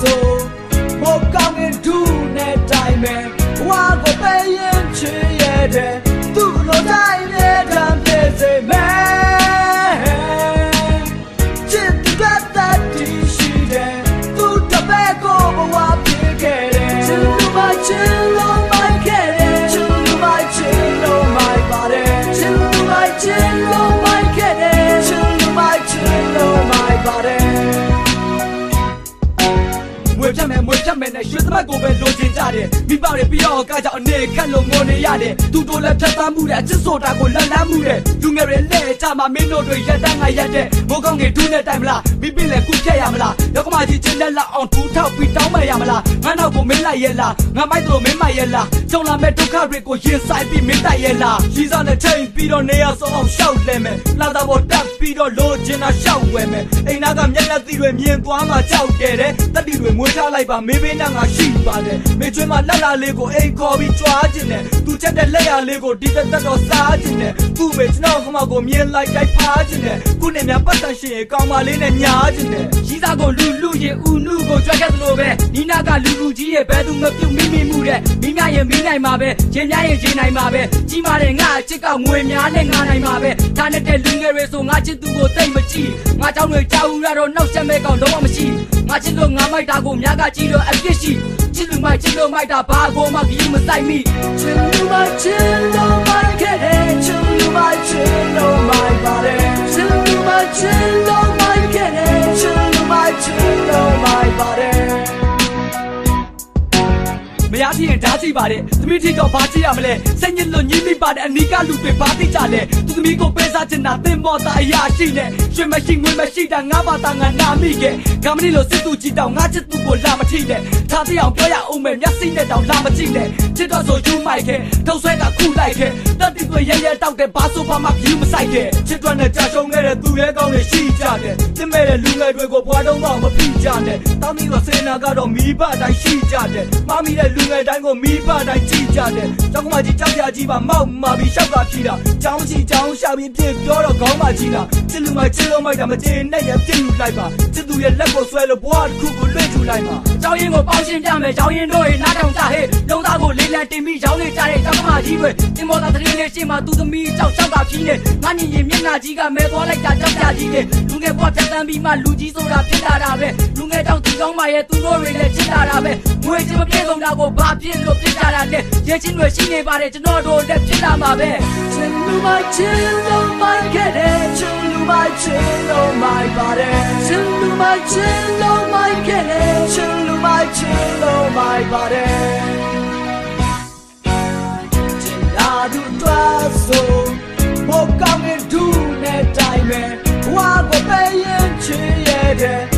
ဆို မယ်နဲ့ရွှေသမက်ကိုပဲလိုချင်ကြတယ်မိဘတွေပြီးတော့ကကြောင့်အနေခက်လို့ငိုနေရတယ်သူတို့လည်းဖြတ်သန်းမှုတဲ့အချစ်ဆိုတာကိုလက်လန်းမှုတဲ့လူငယ်တွေလဲကြမှာမင်းတို့တွေရက်တန်းငါရက်တဲ့မိုးကောင်းကြီးဒူးနဲ့တိုင်မလားမိပင်လည်းကုဖြတ်ရမလားရောက်ကမကြီးချင်းနဲ့လောက်အောင်ဒူးထောက်ပြီးတောင်းမရမလားငါနောက်ကိုမင်းလိုက်ရဲ့လားငါမိုက်တို့မင်းမိုက်ရဲ့လားကြုံလာမဲ့ဒုက္ခတွေကိုရင်ဆိုင်ပြီးမင်းတိုက်ရဲ့လားရီစားနဲ့ချိန်ပြီးတော့နေရဆုံးအောင်ရှောက်လဲမယ်လာတာပေါ်တက်ပြီးတော့လိုချင်တာရှောက်ဝဲမယ်အိမ်နာကမျက်လက်သီးတွေမြင်သွားမှကြောက်တယ်တဲ့တက်တီတွေမွေးထားလိုက်ပါမေးပေးနဲ့ငါရှိပါတယ်မေချွေးမှာလက်လာလေးကိုအိမ်ခေါ်ပြီးကြွားခြင်းနဲ့သူချက်တဲ့လက်ရလေးကိုဒီသက်သက်တော့စားခြင်းနဲ့သူ့မေကျွန်တော်ခမကိုမြင်လိုက်တိုက်ဖားခြင်းနဲ့ခုနေများပတ်သက်ရှင်ရေကောင်းမလေးနဲ့ညားခြင်းနဲ့ရီစားကိုလူလူရင်ဦးနုကိုကြွက်ခဲ့သလိုပဲနီနာကလူလူကြီးရဲ့ဘဲသူမပြုတ်မိမိမှုတဲ့မိမရင်မိနိုင်မှာပဲရင်များရင်ရင်နိုင်မှာပဲကြီးမာတဲ့ငါအချစ်ကငွေများနဲ့ငါနိုင်မှာပဲဒါနဲ့တဲ့လူငယ်တွေဆိုငါချစ်သူကိုတိတ်မကြည့်ငါเจ้าတွေကြောက်ဦးရတော့နောက်ဆက်မဲ့ကောင်တော့မရှိ ငါချစ်လို့ငါမိုက်တာကိုများကကြည့်လို့အပြစ်ရှိချစ်လူမိုက်ချစ်လို့မိုက်တာဘာကိုမှကြီးမဆိုင်မိချစ်လူမိုက်ချစ် ရင်ဓာတ်ကြည့်ပါတဲ့သမီးထီတော့ဘာကြည့်ရမလဲစိတ်ညစ်လို့ညှိမိပါတဲ့အနီကလူတွေဘာသိကြလဲသူသမီးကိုပဲစားချင်တာသင်မောတာအရာရှိနဲ့ရွှေမရှိငွေမရှိတာငါဘာသာငါနာမိခဲ့ကမ္မနီလို့စစ်သူကြည့်တော့ငါချစ်သူကိုလာမထိနဲ့ထားတဲ့အောင်ပြောရအောင်မယ်မျက်စိနဲ့တောင်လာမကြည့်နဲ့ချစ်တော့ဆိုယူမိုက်ခဲ့ထုတ်ဆွဲကခုလိုက်ခဲ့တက်တီတွေရဲရဲတောက်တဲ့ဘာဆိုဘာမှဖြူမဆိုင်ခဲ့ချစ်တွက်နဲ့ကြာရှုံးခဲ့တဲ့သူရဲကောင်းတွေရှိကြတယ်တင်မဲ့တဲ့လူငယ်တွေကိုဘွားတော့မှမဖိကြနဲ့တောင်းပြီးတော့စေနာကတော့မိဘတိုင်းရှိကြတယ်မမီတဲ့လူငယ်တိုင်းကိုမိဘတိုင်းကြည့်ကြတယ်ကျောင်းကမကြီးကြောက်ရကြီးပါမောက်မာပြီးရှောက်ကဖြီးတာကျောင်းကြီးကျောင်းရှာပြီးပြစ်ပြောတော့ခေါင်းမကြီးတာချစ်လူမချစ်လို့မိုက်တာမကျေနဲ့ရပြစ်ယူလိုက်ပါချစ်သူရဲ့လက်ကိုဆွဲလို့ဘွားတစ်ခုကိုလွှင့်ထူလိုက်ပါကျောင်းရင်ကိုပေါင်းရှင်းပြမယ်ကျောင်းရင်တို့ရဲ့နားထောင်ကြဟဲ့လုံးသားကိုလေးလံတင်ပြီးရောင်းနေကြတဲ့ကျောင်းကမကြီးတွေတင်မောတာတရင်လေးရှင်းမှာသူသမီးကြောက် ရှောက်ကဖြီးနေငါညင်ရင်မျက်နှာကြီးကမဲသွားလိုက်တာကြောက်ကြကြီးနေလူငယ်ဘွားဖြတ်တန်းပြီးမှလူကြီးဆိုတာဖြစ်လာတာပဲလူငယ်တောင်သူကောင်းမရဲ့သူတို့တွေလည်းချစ်လာတာပဲငွေချင်းမပြေဆုံးတာကိုဘာဖြစ်လို့ဖြစ်ကြတာလဲရဲချင်းတွေရှိနေပါတယ်ကျွန်တော်တို့လည်းဖြစ်လာမှာပဲချင်လူမချင်လို့မိုက်ခဲ့တယ်ချင်လူမချင်လို့မို င်